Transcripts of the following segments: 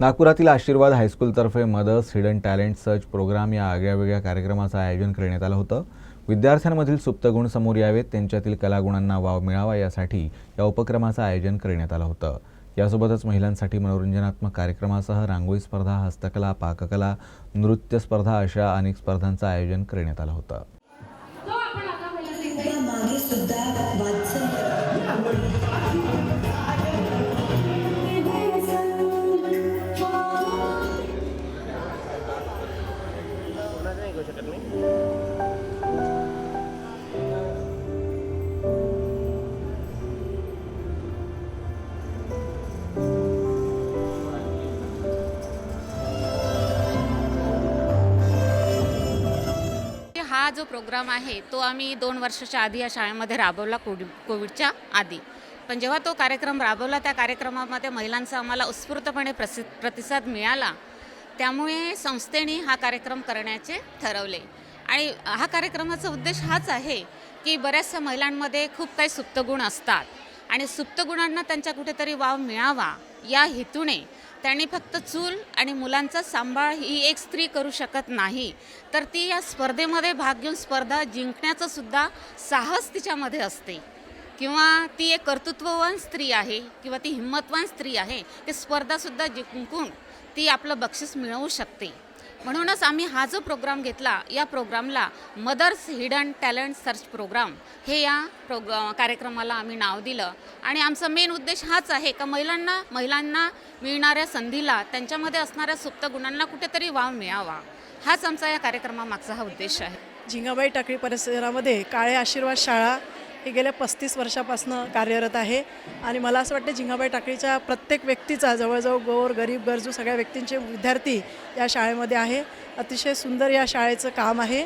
नागपुरातील Ashirwad हायस्कूलतर्फे mothers hidden talent search program या आगळ्यावेगळ्या कार्यक्रमाचं आयोजन करण्यात आलं होतं. विद्यार्थ्यांमधील सुप्त गुण समोर यावेत त्यांच्यातील कलागुणांना वाव मिळावा यासाठी या उपक्रमाचं आयोजन करण्यात आलं होतं. यासोबतच महिलांसाठी मनोरंजनात्मक कार्यक्रमासह रांगोळी स्पर्धा हस्तकला पाककला नृत्य स्पर्धा अशा अनेक स्पर्धांचं आयोजन करण्यात आलं होतं. हा जो प्रोग्राम आहे तो आम्ही दोन वर्षाच्या आधी या शाळेमध्ये राबवला कोविड कोविडच्या आधी. पण जेव्हा तो कार्यक्रम राबवला त्या कार्यक्रमामध्ये महिलांचा आम्हाला उत्स्फूर्तपणे प्रसि प्रतिसाद मिळाला. त्यामुळे संस्थेने हा कार्यक्रम करण्याचे ठरवले. आणि हा कार्यक्रमाचा उद्देश हाच आहे की बऱ्याचशा महिलांमध्ये खूप काही सुप्तगुण असतात. आणि सुप्त गुणांना त्यांच्या कुठेतरी वाव मिळावा या हेतूने त्यांनी फक्त चूल आणि मुलांचा सांभाळ ही एक स्त्री करू शकत नाही. तर ती या स्पर्धेमध्ये भाग घेऊन स्पर्धा जिंकण्याचं सुद्धा साहस तिच्यामध्ये असते. किंवा ती एक कर्तृत्ववान स्त्री आहे किंवा ती हिंमतवान स्त्री आहे ती स्पर्धासुद्धा जिंकून ती आपलं बक्षीस मिळवू शकते. म्हणूनच आम्ही हा जो प्रोग्राम घेतला या प्रोग्रामला mothers hidden talent search program हे या प्रोग कार्यक्रमाला आम्ही नाव दिलं. आणि आमचा मेन उद्देश हाच आहे का महिलांना महिलांना मिळणाऱ्या संधीला त्यांच्यामध्ये असणाऱ्या सुप्त गुणांना कुठेतरी वाव मिळावा. हाच आमचा या कार्यक्रमामागचा हा उद्देश आहे. झिंगाबाई टाकळी परिसरामध्ये काळे आशीर्वाद शाळा हे गेल्या पस्तीस वर्षापासून कार्यरत आहे. आणि मला असं वाटतं झिंगाबाई टाकळीच्या प्रत्येक व्यक्तीचा जवळजवळ गोर गरीब गरजू सगळ्या व्यक्तींचे विद्यार्थी या शाळेमध्ये आहे. अतिशय सुंदर या शाळेचं काम आहे.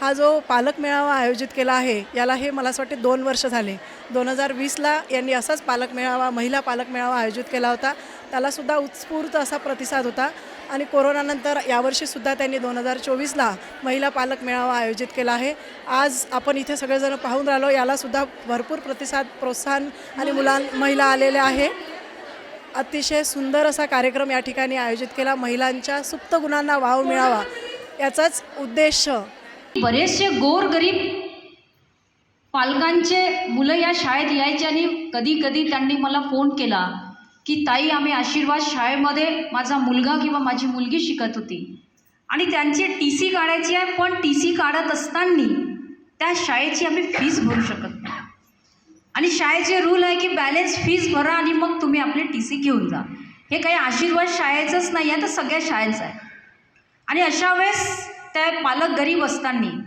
हा जो पालक मेळावा आयोजित केला आहे याला हे मला असं वाटते दोन वर्ष झाले. दोन हजार वीसला यांनी असाच पालक मेळावा महिला पालक मेळावा आयोजित केला होता. त्यालासुद्धा उत्स्फूर्त असा प्रतिसाद होता. आणि कोरोनानंतर यावर्षीसुद्धा त्यांनी दोन हजार चोवीसला महिला पालक मेळावा आयोजित केला आहे. आज आपण इथे सगळेजण पाहून राहिलो. यालासुद्धा भरपूर प्रतिसाद प्रोत्साहन आणि मुलां महिला आलेल्या आहे. अतिशय सुंदर असा कार्यक्रम या ठिकाणी आयोजित केला. महिलांच्या सुप्त गुणांना वाव मिळावा याचाच उद्देश बरेचसे गोरगरीब पालकांचे मुलं या शाळेत यायचे आणि कधी कधी त्यांनी मला फोन केला. की ताई आम्ही आशीर्वाद शाळेमध्ये माझा मुलगा किंवा माझी मुलगी शिकत होती. आणि त्यांची टी सी काढायची आहे पण टी सी काढत असताना त्या शाळेची आम्ही फीज भरू शकत नाही. आणि शाळेचे रूल आहे की बॅलेन्स फीज भरा आणि मग तुम्ही आपली टी सी घेऊन जा. हे काही आशीर्वाद शाळेचंच नाही आहे तर सगळ्या शाळेचं आहे. आणि अशा वेळेस त्या पालक गरीब असताना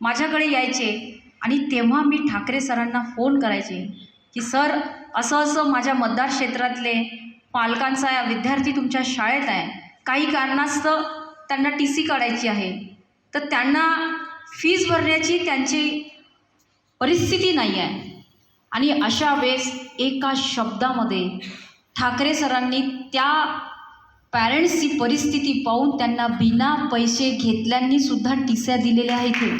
माझ्याकडे यायचे आणि तेव्हा मी ठाकरे सरांना फोन करायचे की सर असं असं माझ्या मतदार क्षेत्रातले पालकांचा विद्यार्थी तुमच्या शाळेत आहे. काही कारणास्तव त्यांना टी सी काढायची आहे. तर त्यांना फीज भरण्याची त्यांची परिस्थिती नाही आहे. आणि अशा वेळेस एका शब्दामध्ये ठाकरे सरांनी त्या पॅरेंट्सची परिस्थिती पाहून त्यांना बिना पैसे घेतल्यांनी सुद्धा टिस्या दिलेल्या आहेत.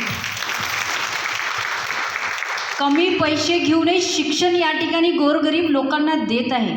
कमी पैसे घेऊनही शिक्षण या ठिकाणी गोरगरीब लोकांना देत आहे.